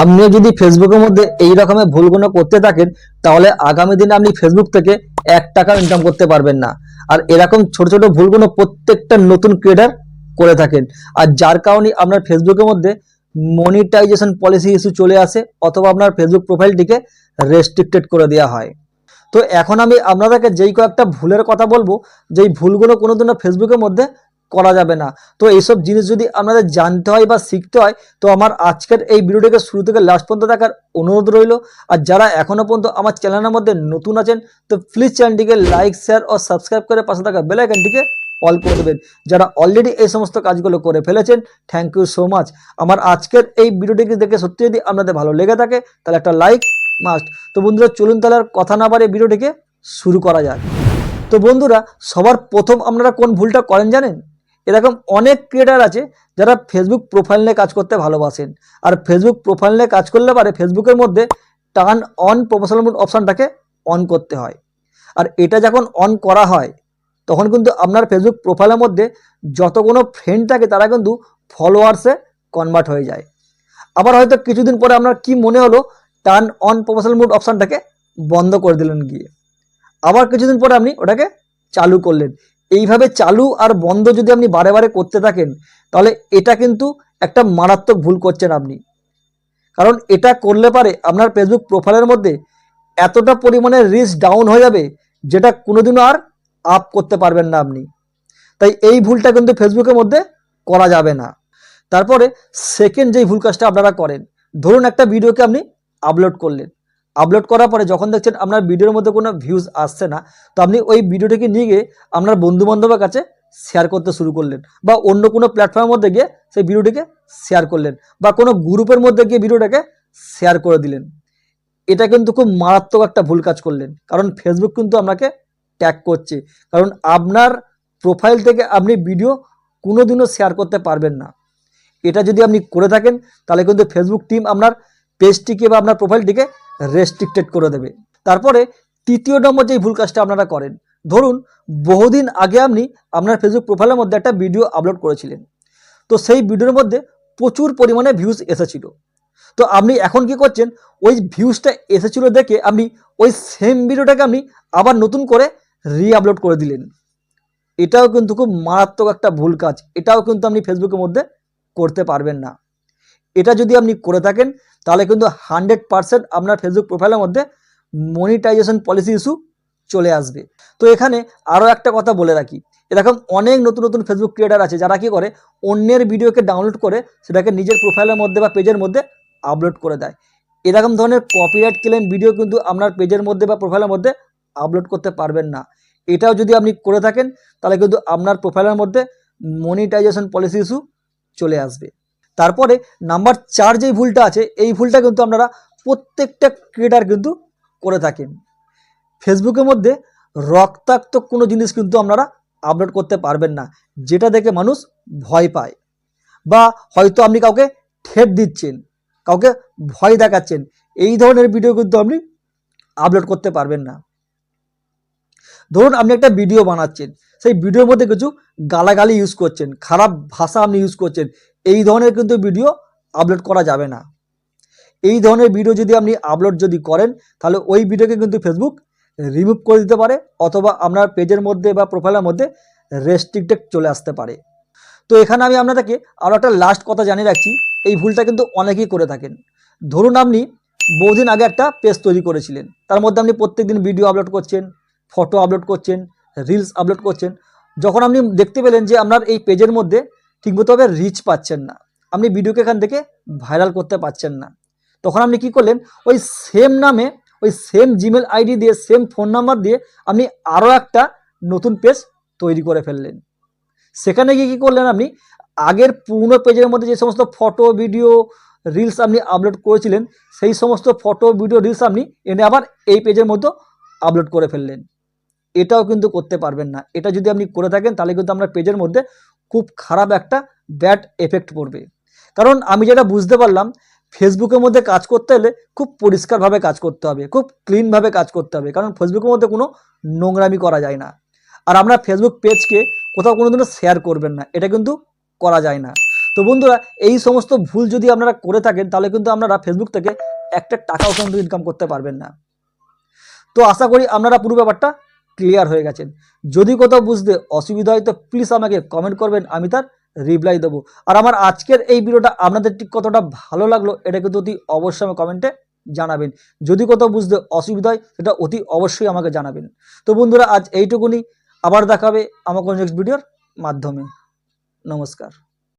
আপনি যদি ফেসবুকের মধ্যে এই রকমের ভুলগুলো করতে থাকেন, তাহলে আগামী দিনে আপনি ফেসবুক থেকে এক টাকা ইনকাম করতে পারবেন না। আর এরকম ছোট ছোট ভুলগুলো প্রত্যেকটা নতুন ক্রিয়েটার করে থাকেন। আর যার কারণে আপনার ফেসবুকের মধ্যে মনিটাইজেশন পলিসি ইস্যু চলে আসে, অথবা আপনার ফেসবুক প্রোফাইলটিকে রেস্ট্রিক্টেড করে দেওয়া হয়। তো এখন আমি আপনাদেরকে যেই কয়েকটা ভুলের কথা বলব, যেই ভুলগুলো কোনোদিনও ফেসবুকের মধ্যে করা যাবে না। তো এইসব জিনিস যদি আপনাদের জানতে হয় বা শিখতে হয়, তো আমার আজকের এই ভিডিওটাকে শুরু থেকে লাস্ট পর্যন্ত দেখার অনুরোধ রইল। আর যারা এখনও পর্যন্ত আমার চ্যানেলের মধ্যে নতুন আছেন, তো প্লিজ চ্যানেলটিকে লাইক শেয়ার ও সাবস্ক্রাইব করে পাশে থাকা বেল আইকনটিকে অল করে দেবেন। যারা অলরেডি এই সমস্ত কাজগুলো করে ফেলেছেন থ্যাংক ইউ সো মাচ আমার আজকের এই ভিডিওটিকে দেখে সত্যি যদি আপনাদের ভালো লেগে থাকে, তাহলে একটা লাইক মাস্ট তো বন্ধুরা, চলুন তাহলে আর কথা না বাড়িয়ে ভিডিওটিকে শুরু করা যাক। তো বন্ধুরা, সবার প্রথম আপনারা কোন ভুলটা করেন জানেন? এরকম অনেক ক্রিয়েটার আছে যারা ফেসবুক প্রোফাইল নিয়ে কাজ করতে ভালোবাসেন। আর ফেসবুক প্রোফাইল নিয়ে কাজ করলে পারে ফেসবুকের মধ্যে টার্ন অন প্রফেশনাল মোড অপশানটাকে অন করতে হয়। আর এটা যখন অন করা হয়, তখন কিন্তু আপনার ফেসবুক প্রোফাইলের মধ্যে যত কোনো ফ্রেন্ড থাকে, তারা কিন্তু ফলোয়ার্সে কনভার্ট হয়ে যায়। আবার হয়তো কিছুদিন পরে আপনার কি মনে হলো টার্ন অন প্রফেশনাল মোড অপশানটাকে বন্ধ করে দিলেন গিয়ে। আবার কিছুদিন পরে আপনি ওটাকে চালু করলেন। এইভাবে চালু আর বন্ধ যদি আপনি বারে বারে করতে থাকেন, তাহলে এটা কিন্তু একটা মারাত্মক ভুল করছেন আপনি। কারণ এটা করলে পারে আপনার ফেসবুক প্রোফাইলের মধ্যে এতটা পরিমাণে রিস্ক ডাউন হয়ে যাবে, যেটা কোনোদিনও আর আপ করতে পারবেন না আপনি। তাই এই ভুলটা কিন্তু ফেসবুকের মধ্যে করা যাবে না। তারপরে সেকেন্ড যেই ভুল কাজটা আপনারা করেন, ধরুন একটা ভিডিওকে আপনি আপলোড করলেন। আপলোড করার পরে যখন দেখছেন আপনার ভিডিওর মধ্যে কোনো ভিউজ আসছে না, তো আপনি ওই ভিডিওটাকে নিয়ে গিয়ে আপনার বন্ধু বান্ধবের কাছে শেয়ার করতে শুরু করলেন বা অন্য কোনো প্ল্যাটফর্মের মধ্যে গিয়ে সেই ভিডিওটিকে শেয়ার করলেন বা কোনো গ্রুপের মধ্যে গিয়ে ভিডিওটাকে শেয়ার করে দিলেন। এটা কিন্তু খুব মারাত্মক একটা ভুল কাজ করলেন, কারণ ফেসবুক কিন্তু আপনাকে ট্যাগ করছে। কারণ আপনার প্রোফাইল থেকে আপনি ভিডিও কোনোদিনও শেয়ার করতে পারবেন না। এটা যদি আপনি করে থাকেন, তাহলে কিন্তু ফেসবুক টিম আপনার পেজটিকে বা আপনার প্রোফাইলটিকে রেস্ট্রিক্টেড করে দেবে। তারপরে তৃতীয় নম্বর যেই ভুল কাজটা আপনারা করেন, ধরুন বহুদিন আগে আপনি আপনার ফেসবুক প্রোফাইলের মধ্যে একটা ভিডিও আপলোড করেছিলেন। তো সেই ভিডিওর মধ্যে প্রচুর পরিমাণে ভিউজ এসেছিল। তো আপনি এখন কি করছেন, ওই ভিউজটা এসেছিল দেখে আপনি ওই সেম ভিডিওটাকে আপনি আবার নতুন করে রি আপলোড করে দিলেন। এটাও কিন্তু খুব মারাত্মক একটা ভুল কাজ। এটাও কিন্তু আপনি ফেসবুকের মধ্যে করতে পারবেন না। এটা যদি আপনি করে থাকেন, তাহলে কিন্তু হান্ড্রেড পারসেন্ট আপনার ফেসবুক প্রোফাইলের মধ্যে মনিটাইজেশন পলিসি ইস্যু চলে আসবে। তো এখানে আরও একটা কথা বলে রাখি। এরকম অনেক নতুন নতুন ফেসবুক ক্রিয়েটার আছে, যারা কি করে, অন্যের ভিডিওকে ডাউনলোড করে সেটাকে নিজের প্রোফাইলের মধ্যে বা পেজের মধ্যে আপলোড করে দেয়। এরকম ধরনের কপিরাইট ক্লেম ভিডিও কিন্তু আপনার পেজের মধ্যে বা প্রোফাইলের মধ্যে আপলোড করতে পারবেন না। এটাও যদি আপনি করে থাকেন, তাহলে কিন্তু আপনার প্রোফাইলের মধ্যে মনিটাইজেশন পলিসি ইস্যু চলে আসবে। তারপরে নাম্বার চার যেই ভুলটা আছে, এই ভুলটা কিন্তু আপনারা প্রত্যেকটা ক্রিয়েটার কিন্তু করে থাকেন। ফেসবুকের মধ্যে রক্তাক্ত কোনো জিনিস কিন্তু আপনারা আপলোড করতে পারবেন না, যেটা দেখে মানুষ ভয় পায়। বা হয়তো আপনি কাউকে ঠেট দিচ্ছেন, কাউকে ভয় দেখাচ্ছেন, এই ধরনের ভিডিও কিন্তু আপনি আপলোড করতে পারবেন না। ধরুন আপনি একটা ভিডিও বানাচ্ছেন সেই ভিডিওর মধ্যে কিছু গালাগালি ইউজ করছেন, খারাপ ভাষা আপনি ইউজ করছেন, এই ধরনের কিন্তু ভিডিও আপলোড করা যাবে না। এই ধরনের ভিডিও যদি আপনি আপলোড যদি করেন, তাহলে ওই ভিডিওকে কিন্তু ফেসবুক রিমুভ করে দিতে পারে, অথবা আপনার পেজের মধ্যে বা প্রোফাইলের মধ্যে রেস্ট্রিক্টেড চলে আসতে পারে। তো এখানে আমি আপনাদেরকে আরও একটা লাস্ট কথা জানিয়ে রাখছি, এই ভুলটা কিন্তু অনেকেই করে থাকেন। ধরুন আপনি বহুদিন আগে একটা পেজ তৈরি করেছিলেন, তার মধ্যে আপনি প্রত্যেকদিন ভিডিও আপলোড করছেন ফটো আপলোড করছেন রিলস আপলোড করছেন, যখন আপনি দেখতে পেলেন যে আপনার এই পেজের মধ্যে ঠিকমতোভাবে রিচ পাচ্ছেন না, আপনি ভিডিওকে এখান থেকে ভাইরাল করতে পারছেন না, তখন আপনি কি করলেন, ওই সেম নামে, ওই সেম জিমেল আইডি দিয়ে সেম ফোন নাম্বার দিয়ে আপনি আরও একটা নতুন পেজ তৈরি করে ফেললেন। সেখানে গিয়ে কী করলেন আপনি, আগের পুরনো পেজের মধ্যে যে সমস্ত ফটো ভিডিও রিলস আপনি আপলোড করেছিলেন, সেই সমস্ত ফটো ভিডিও রিলস আপনি এনে আবার এই পেজের মধ্যে আপলোড করে ফেললেন। এটাও কিন্তু করতে পারবেন না। এটা যদি আপনি করে থাকেন, তাহলে কিন্তু আপনার পেজের মধ্যে খুব খারাপ একটা ব্যাড এফেক্ট পড়বে। কারণ আমি যেটা বুঝতে পারলাম ফেসবুকের মধ্যে কাজ করতে হলে খুব পরিষ্কারভাবে কাজ করতে হবে, খুব ক্লিনভাবে কাজ করতে হবে। কারণ ফেসবুকের মধ্যে কোনো নোংরামি করা যায় না। আর আপনার ফেসবুক পেজকে কোথাও কোনো দিনও শেয়ার করবেন না, এটা কিন্তু করা যায় না। তো বন্ধুরা, এই সমস্ত ভুল যদি আপনারা করে থাকেন, তাহলে কিন্তু আপনারা ফেসবুক থেকে একটা টাকাও কিন্তু ইনকাম করতে পারবেন না। তো আশা করি আপনারা পুরো ব্যাপারটা ক্লিয়ার হয়ে গেছেন। যদি কোথাও বুঝতে অসুবিধা হয়, তো প্লিজ আমাকে কমেন্ট করবেন, আমি তার রিপ্লাই দেবো। আর আমার আজকের এই ভিডিওটা আপনাদের ঠিক কতটা ভালো লাগল, এটা কিন্তু অতি অবশ্যই আমার কমেন্টে জানাবেন। যদি কোথাও বুঝতে অসুবিধা হয়, সেটা অতি অবশ্যই আমাকে জানাবেন। তো বন্ধুরা, আজ এইটুকুনি। আবার দেখাবে আমার কোনো নেক্সট ভিডিওর মাধ্যমে। নমস্কার।